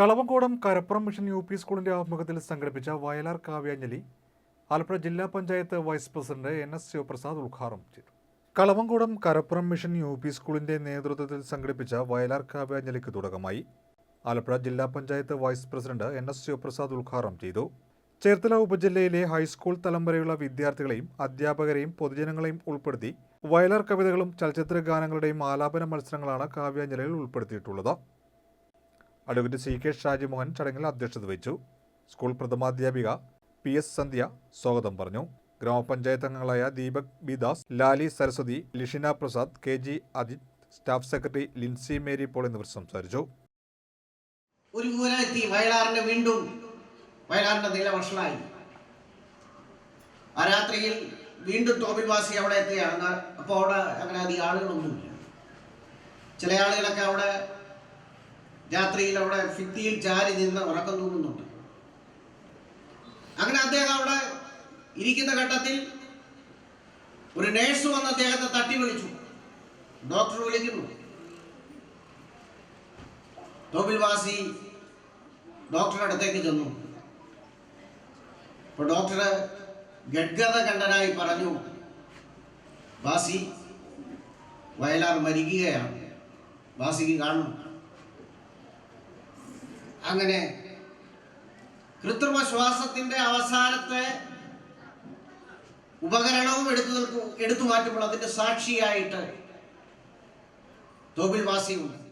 Kalavankodam Karappuram mission U P സ്കൂളിന്റെ ആഭിമുഖ്യത്തിൽ സംഘടിപ്പിച്ച വയലാർ കാവ്യാഞ്ജലി ആലപ്പുഴ ജില്ലാ panchayat vice president N S Sivaprasad ഉദ്ഘാടനം ചെയ്തു. Kalavankodam Karappuram mission U P സ്കൂളിന്റെ നേതൃത്വത്തിൽ സംഘടിപ്പിച്ച വയലാർ കാവ്യാഞ്ജലിക്ക് തുടക്കമായി ആലപ്പുഴ ജില്ലാ panchayat vice president N S Sivaprasad ഉദ്ഘാടനം ചെയ്തു. ചേർത്തല ഉപജില്ലയിലെ ഹൈസ്കൂൾ തലം വരെയുള്ള വിദ്യാർത്ഥികളെയും അധ്യാപകരെയും പൊതുജനങ്ങളെയും ഉൾപ്പെടുത്തി വയലാർ കവിതകളും ചലച്ചിത്ര ഗാനങ്ങളുടെയും ആലാപന മത്സരങ്ങളാണ് കാവ്യാഞ്ജലിയിൽ ഉൾപ്പെടുത്തിയിട്ടുള്ളത്. അഡ്വക്കേറ്റ് സി കെ ഷാജിമോഹൻ ചടങ്ങിൽ അധ്യക്ഷത വഹിച്ചു. സ്കൂൾ പ്രഥമാധ്യാപിക പി എസ് സന്ധ്യ സ്വാഗതം പറഞ്ഞു. ഗ്രാമപഞ്ചായത്ത് അംഗങ്ങളായ Deepak B Das Lali Saraswathi Lishina Prasad K G Ajith staff secretary Lincy Mary Paul എന്നിവർ സംസാരിച്ചു. ഒരു കൂരെത്തി വയലാറിന്റെ വീണ്ടും വയലാറിന്റെ നീലവർഷനായി ആ രാത്രിയിൽ വീണ്ടും തോപ്പിൽവാസി അവിടെ എത്തുകയാണ്. അപ്പോൾ അവിടെ അങ്ങനെ അധികം ആളുകളൊന്നുമില്ല. ചില ആളുകളൊക്കെ അവിടെ രാത്രിയിൽ അവിടെ ഭിത്തിയിൽ ചാരി നിന്ന് ഉറക്കം തൂങ്ങുന്നുണ്ട്. അങ്ങനെ അദ്ദേഹം അവിടെ ഇരിക്കുന്ന ഘട്ടത്തിൽ ഒരു നേഴ്സ് വന്ന് അദ്ദേഹത്തെ തട്ടി വിളിച്ചു ഡോക്ടർ വിളിക്കുന്നു. തോപ്പിൽവാസി ഡോക്ടറുടെ അടുത്തേക്ക് ചെന്നു. അപ്പോൾ ഡോക്ടർ ഗഡ്ഗത കണ്ടനായി പറഞ്ഞു വാസി വയലാർ മരിക്കുകയാണ്. വാസിക്ക് കാണും. അങ്ങനെ കൃത്രിമ ശ്വാസത്തിന്റെ അവസാനത്തെ ഉപകരണവും എടുത്തു നിൽക്കും എടുത്തു മാറ്റുമ്പോൾ അതിന്റെ സാക്ഷിയായിട്ട് തോപ്പിൽ വാസിയുണ്ട്